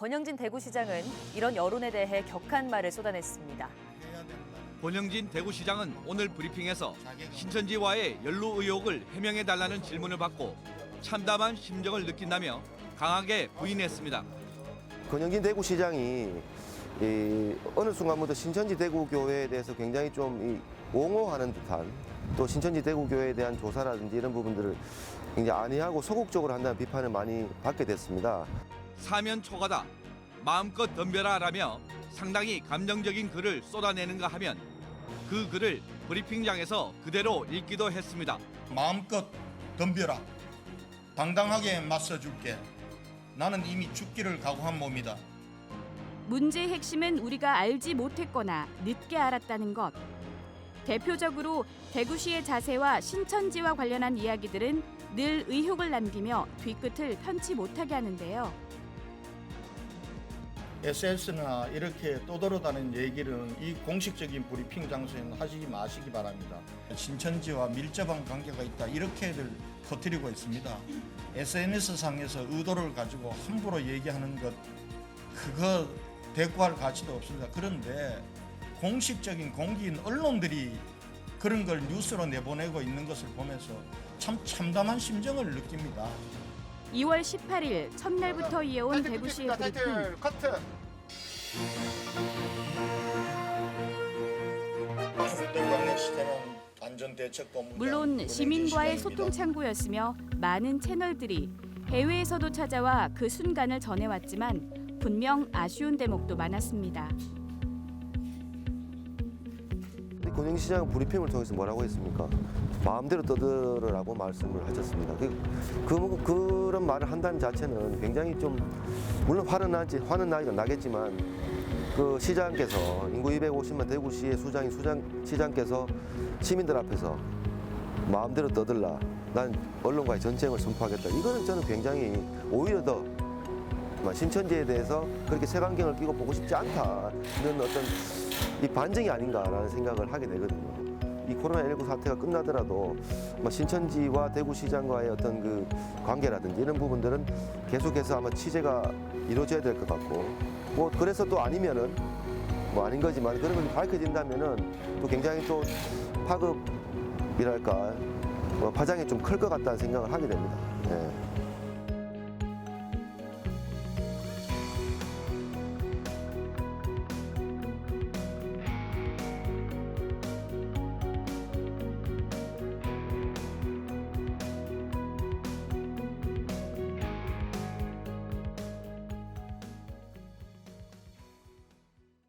권영진 대구시장은 이런 여론에 대해 격한 말을 쏟아냈습니다. 권영진 대구시장은 오늘 브리핑에서 신천지와의 연루 의혹을 해명해 달라는 질문을 받고 참담한 심정을 느낀다며 강하게 부인했습니다. 권영진 대구시장이 이 어느 순간부터 신천지 대구교회에 대해서 굉장히 좀이 옹호하는 듯한 또 신천지 대구교회에 대한 조사라든지 이런 부분들을 굉장히 안이하고 소극적으로 한다는 비판을 많이 받게 됐습니다. 사면 초과다. 마음껏 덤벼라라며 상당히 감정적인 글을 쏟아내는가 하면 그 글을 브리핑장에서 그대로 읽기도 했습니다. 마음껏 덤벼라. 당당하게 맞서줄게. 나는 이미 죽기를 각오한 몸이다. 문제의 핵심은 우리가 알지 못했거나 늦게 알았다는 것. 대표적으로 대구시의 자세와 신천지와 관련한 이야기들은 늘 의혹을 남기며 뒤끝을 편치 못하게 하는데요. SS나 이렇게 떠돌아다니는 얘기는 이 공식적인 브리핑 장소에는 하시지 마시기 바랍니다. 신천지와 밀접한 관계가 있다 이렇게들 퍼뜨리고 있습니다. SNS 상에서 의도를 가지고 함부로 얘기하는 것 그거 대꾸할 가치도 없습니다. 그런데 공식적인 공기인 언론들이 그런 걸 뉴스로 내보내고 있는 것을 보면서 참 참담한 심정을 느낍니다. 2월 18일 첫날부터 이어온 대구시의 브리핑. 물론 시민과의 소통 창구였으며 많은 채널들이 해외에서도 찾아와 그 순간을 전해왔지만 분명 아쉬운 대목도 많았습니다. 시장은 브리핑을 통해서 뭐라고 했습니까? 마음대로 떠들으라고 말씀을 하셨습니다. 그, 그, 그 런 말을 한다는 자체는 굉장히 좀 물론 화는 나지 화는 나기가 나겠지만 그 시장께서 인구 250만 대구시의 수장인 수장 시장께서 시민들 앞에서 마음대로 떠들라. 난 언론과의 전쟁을 선포하겠다. 이거는 저는 굉장히 오히려 더뭐 신천지에 대해서 그렇게 색안경을 끼고 보고 싶지 않다. 이런 어떤 이 반증이 아닌가라는 생각을 하게 되거든요. 이 코로나19 사태가 끝나더라도 뭐 신천지와 대구시장과의 어떤 그 관계라든지 이런 부분들은 계속해서 아마 취재가 이루어져야 될 것 같고 뭐 그래서 또 아니면은 뭐 아닌 거지만 그런 것이 밝혀진다면은 또 굉장히 또 파급이랄까 뭐 파장이 좀 클 것 같다는 생각을 하게 됩니다. 예.